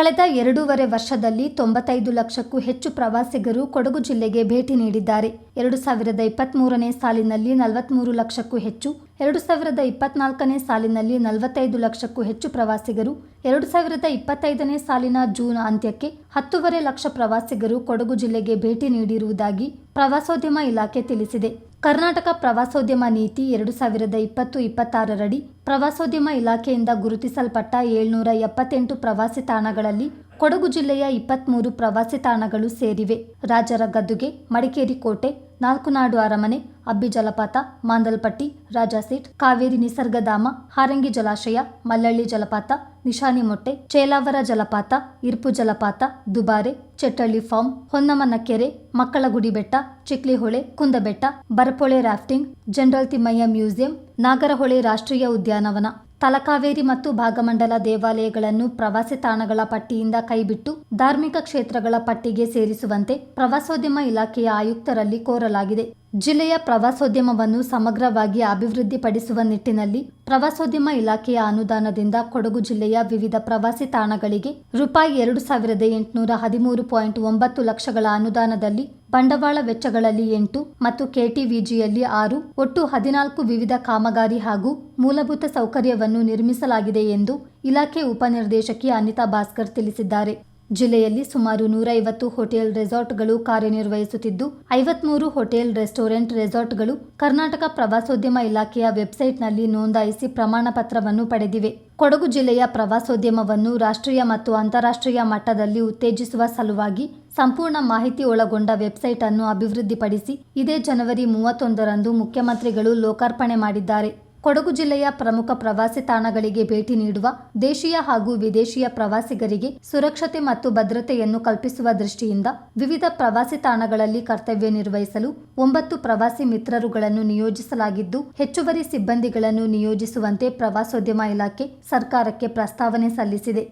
ಕಳೆದ ಎರಡೂವರೆ ವರ್ಷದಲ್ಲಿ ತೊಂಬತ್ತೈದು ಲಕ್ಷಕ್ಕೂ ಹೆಚ್ಚು ಪ್ರವಾಸಿಗರು ಕೊಡಗು ಜಿಲ್ಲೆಗೆ ಭೇಟಿ ನೀಡಿದ್ದಾರೆ. ಎರಡು ಸಾವಿರದ ಇಪ್ಪತ್ತ್ಮೂರನೇ ಸಾಲಿನಲ್ಲಿ ನಲವತ್ತ್ಮೂರು ಲಕ್ಷಕ್ಕೂ ಹೆಚ್ಚು, ಎರಡು ಸಾವಿರದ ಇಪ್ಪತ್ನಾಲ್ಕನೇ ಸಾಲಿನಲ್ಲಿ ನಲವತ್ತೈದು ಲಕ್ಷಕ್ಕೂ ಹೆಚ್ಚು ಪ್ರವಾಸಿಗರು, ಎರಡು ಸಾವಿರದ ಇಪ್ಪತ್ತೈದನೇ ಸಾಲಿನ ಜೂನ್ ಅಂತ್ಯಕ್ಕೆ ಹತ್ತೂವರೆ ಲಕ್ಷ ಪ್ರವಾಸಿಗರು ಕೊಡಗು ಜಿಲ್ಲೆಗೆ ಭೇಟಿ ನೀಡಿರುವುದಾಗಿ ಪ್ರವಾಸೋದ್ಯಮ ಇಲಾಖೆ ತಿಳಿಸಿದೆ. ಕರ್ನಾಟಕ ಪ್ರವಾಸೋದ್ಯಮ ನೀತಿ ಎರಡು ಸಾವಿರದ ಇಪ್ಪತ್ತು ಇಪ್ಪತ್ತಾರರಡಿ ಪ್ರವಾಸೋದ್ಯಮ ಇಲಾಖೆಯಿಂದ ಗುರುತಿಸಲ್ಪಟ್ಟ ಏಳ್ನೂರ ಎಪ್ಪತ್ತೆಂಟು ಪ್ರವಾಸಿ ತಾಣಗಳಲ್ಲಿ ಕೊಡಗು ಜಿಲ್ಲೆಯ ಇಪ್ಪತ್ತ್ಮೂರು ಪ್ರವಾಸಿ ತಾಣಗಳು ಸೇರಿವೆ. ರಾಜರ ಗದ್ದುಗೆ ಮಡಿಕೇರಿ ಕೋಟೆ, ನಾಲ್ಕುನಾಡು ಅರಮನೆ ಅಬ್ಬಿ ಜಲಪಾತ ಮಾಂದಲ್ಪಟ್ಟಿ, ರಾಜಾಸೀಟ್, ಕಾವೇರಿ ನಿಸರ್ಗಧಾಮ, ಹಾರಂಗಿ ಜಲಾಶಯ, ಮಲ್ಲಳ್ಳಿ ಜಲಪಾತ, ನಿಶಾನಿಮೊಟ್ಟೆ, ಚೇಲಾವರ ಜಲಪಾತ, ಇರ್ಪು ಜಲಪಾತ, ದುಬಾರೆ ಚೆಟ್ಟಳ್ಳಿ ಫಾರ್ಮ್ ಹೊನ್ನಮ್ಮನ ಕೆರೆ Makkalagudi Betta Chiklihole, Kundabetta, Barapole rafting general Thimmayya museum, Nagarahole ರಾಷ್ಟ್ರೀಯ ಉದ್ಯಾನವನ. ತಲಕಾವೇರಿ ಮತ್ತು ಭಾಗಮಂಡಲ ದೇವಾಲಯಗಳನ್ನು ಪ್ರವಾಸಿ ತಾಣಗಳ ಪಟ್ಟಿಯಿಂದ ಕೈಬಿಟ್ಟು ಧಾರ್ಮಿಕ ಕ್ಷೇತ್ರಗಳ ಪಟ್ಟಿಗೆ ಸೇರಿಸುವಂತೆ ಪ್ರವಾಸೋದ್ಯಮ ಇಲಾಖೆಯ ಆಯುಕ್ತರಲ್ಲಿ ಕೋರಲಾಗಿದೆ. ಜಿಲ್ಲೆಯ ಪ್ರವಾಸೋದ್ಯಮವನ್ನು ಸಮಗ್ರವಾಗಿ ಅಭಿವೃದ್ಧಿಪಡಿಸುವ ನಿಟ್ಟಿನಲ್ಲಿ ಪ್ರವಾಸೋದ್ಯಮ ಇಲಾಖೆಯ ಅನುದಾನದಿಂದ ಕೊಡಗು ಜಿಲ್ಲೆಯ ವಿವಿಧ ಪ್ರವಾಸಿ ತಾಣಗಳಿಗೆ ರೂಪಾಯಿ ಎರಡು ಸಾವಿರದ ಎಂಟುನೂರ ಹದಿಮೂರು ಪಾಯಿಂಟ್ ಒಂಬತ್ತು ಲಕ್ಷಗಳ ಅನುದಾನದಲ್ಲಿ ಬಂಡವಾಳ ವೆಚ್ಚಗಳಲ್ಲಿ ಎಂಟು ಮತ್ತು ಕೆಟಿವಿಜಿಯಲ್ಲಿ ಆರು, ಒಟ್ಟು ಹದಿನಾಲ್ಕು ವಿವಿಧ ಕಾಮಗಾರಿ ಹಾಗೂ ಮೂಲಭೂತ ಸೌಕರ್ಯವನ್ನು ನಿರ್ಮಿಸಲಾಗಿದೆ ಎಂದು ಇಲಾಖೆ ಉಪನಿರ್ದೇಶಕಿ ಅನಿತಾ ಭಾಸ್ಕರ್ ತಿಳಿಸಿದ್ದಾರೆ. ಜಿಲ್ಲೆಯಲ್ಲಿ ಸುಮಾರು ನೂರೈವತ್ತು ಹೋಟೆಲ್ ರೆಸಾರ್ಟ್ಗಳು ಕಾರ್ಯನಿರ್ವಹಿಸುತ್ತಿದ್ದು, ಐವತ್ಮೂರು ಹೋಟೆಲ್ ರೆಸ್ಟೋರೆಂಟ್ ರೆಸಾರ್ಟ್ಗಳು ಕರ್ನಾಟಕ ಪ್ರವಾಸೋದ್ಯಮ ಇಲಾಖೆಯ ವೆಬ್ಸೈಟ್ನಲ್ಲಿ ನೋಂದಾಯಿಸಿ ಪ್ರಮಾಣ ಪತ್ರವನ್ನು ಪಡೆದಿವೆ. ಕೊಡಗು ಜಿಲ್ಲೆಯ ಪ್ರವಾಸೋದ್ಯಮವನ್ನು ರಾಷ್ಟ್ರೀಯ ಮತ್ತು ಅಂತಾರಾಷ್ಟ್ರೀಯ ಮಟ್ಟದಲ್ಲಿ ಉತ್ತೇಜಿಸುವ ಸಲುವಾಗಿ ಸಂಪೂರ್ಣ ಮಾಹಿತಿ ಒಳಗೊಂಡ ವೆಬ್ಸೈಟ್ ಅನ್ನು ಅಭಿವೃದ್ಧಿಪಡಿಸಿ, ಇದೇ ಜನವರಿ ಮೂವತ್ತೊಂದರಂದು ಮುಖ್ಯಮಂತ್ರಿಗಳು ಲೋಕಾರ್ಪಣೆ ಮಾಡಿದ್ದಾರೆ. ಕೊಡಗು ಜಿಲ್ಲೆಯ ಪ್ರಮುಖ ಪ್ರವಾಸಿ ತಾಣಗಳಿಗೆ ಭೇಟಿ ನೀಡುವ ದೇಶೀಯ ಹಾಗೂ ವಿದೇಶಿಯ ಪ್ರವಾಸಿಗರಿಗೆ ಸುರಕ್ಷತೆ ಮತ್ತು ಭದ್ರತೆಯನ್ನು ಕಲ್ಪಿಸುವ ದೃಷ್ಟಿಯಿಂದ ವಿವಿಧ ಪ್ರವಾಸಿ ತಾಣಗಳಲ್ಲಿ ಕರ್ತವ್ಯ ನಿರ್ವಹಿಸಲು ಒಂಬತ್ತು ಪ್ರವಾಸಿ ಮಿತ್ರರುಗಳನ್ನು ನಿಯೋಜಿಸಲಾಗಿದ್ದು, ಹೆಚ್ಚುವರಿ ಸಿಬ್ಬಂದಿಗಳನ್ನು ನಿಯೋಜಿಸುವಂತೆ ಪ್ರವಾಸೋದ್ಯಮ ಇಲಾಖೆ ಸರ್ಕಾರಕ್ಕೆ ಪ್ರಸ್ತಾವನೆ ಸಲ್ಲಿಸಿದೆ.